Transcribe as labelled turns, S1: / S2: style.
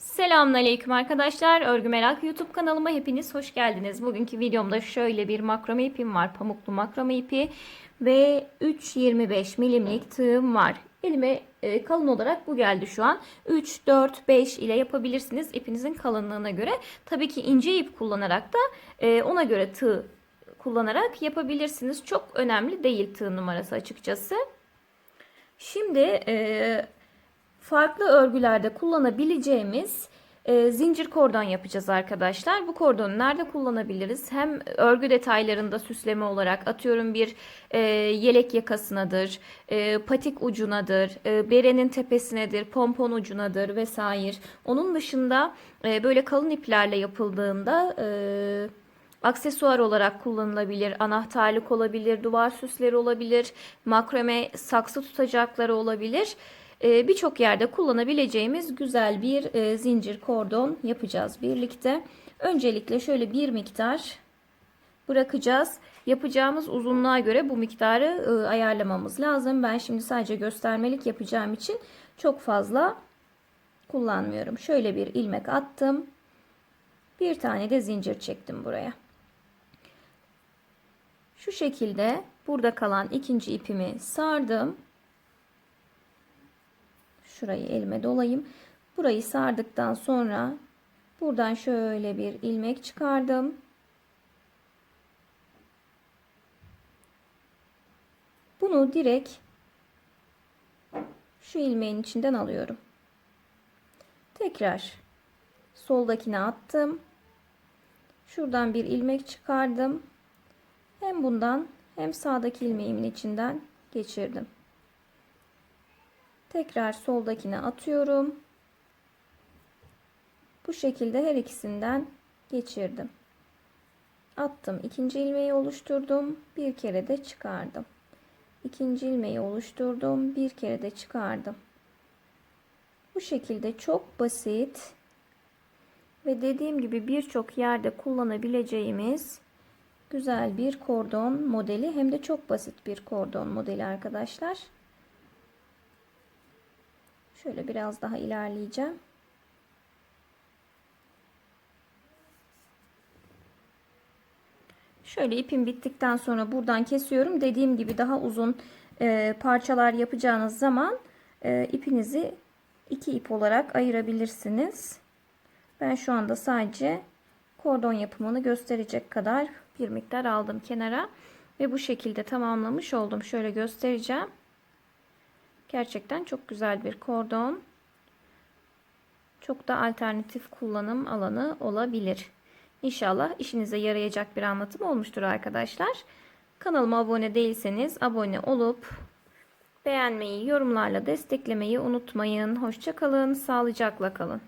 S1: Selamünaleyküm arkadaşlar. Örgü Merak YouTube kanalıma hepiniz hoş geldiniz. Bugünkü videomda şöyle bir makrame ipim var. Pamuklu makrame ipi ve 3.25 milimlik tığım var. Elime e, kalın olarak bu geldi şu an. 3, 4, 5 ile yapabilirsiniz ipinizin kalınlığına göre. Tabii ki ince ip kullanarak da e, ona göre tığ kullanarak yapabilirsiniz. Çok önemli değil tığ numarası açıkçası. Şimdi e, farklı örgülerde kullanabileceğimiz e, zincir kordon yapacağız arkadaşlar. Bu kordonu nerede kullanabiliriz? Hem örgü detaylarında süsleme olarak atıyorum bir e, yelek yakasınadır, e, patik ucunadır, e, berenin tepesinedir, pompon ucunadır vesaire. Onun dışında e, böyle kalın iplerle yapıldığında e, aksesuar olarak kullanılabilir, anahtarlık olabilir, duvar süsleri olabilir, makrame saksı tutacakları olabilir. Ee, Birçok yerde kullanabileceğimiz güzel bir e, zincir kordon yapacağız birlikte. Öncelikle şöyle bir miktar bırakacağız. Yapacağımız uzunluğa göre bu miktarı e, ayarlamamız lazım. Ben şimdi sadece göstermelik yapacağım için çok fazla kullanmıyorum. Şöyle bir ilmek attım. Bir tane de zincir çektim buraya. Şu şekilde burada kalan ikinci ipimi sardım. Şurayı elime dolayayım. Burayı sardıktan sonra buradan şöyle bir ilmek çıkardım. Bunu direkt şu ilmeğin içinden alıyorum. Tekrar soldakine attım. Şuradan bir ilmek çıkardım. Hem bundan hem sağdaki ilmeğimin içinden geçirdim. Tekrar soldakine atıyorum. Bu şekilde her ikisinden geçirdim. Attım. ikinci ilmeği oluşturdum. Bir kere de çıkardım. İkinci ilmeği oluşturdum. Bir kere de çıkardım. Bu şekilde çok basit ve dediğim gibi birçok yerde kullanabileceğimiz güzel bir kordon modeli hem de çok basit bir kordon modeli arkadaşlar. Şöyle biraz daha ilerleyeceğim. Şöyle ipim bittikten sonra buradan kesiyorum. Dediğim gibi daha uzun e, parçalar yapacağınız zaman e, ipinizi iki ip olarak ayırabilirsiniz. Ben şu anda sadece kordon yapımını gösterecek kadar bir miktar aldım kenara. Ve bu şekilde tamamlamış oldum. Şöyle göstereceğim. Gerçekten çok güzel bir kordon. Çok da alternatif kullanım alanı olabilir. İnşallah işinize yarayacak bir anlatım olmuştur arkadaşlar. Kanalıma abone değilseniz abone olup beğenmeyi, yorumlarla desteklemeyi unutmayın. Hoşçakalın, sağlıcakla kalın.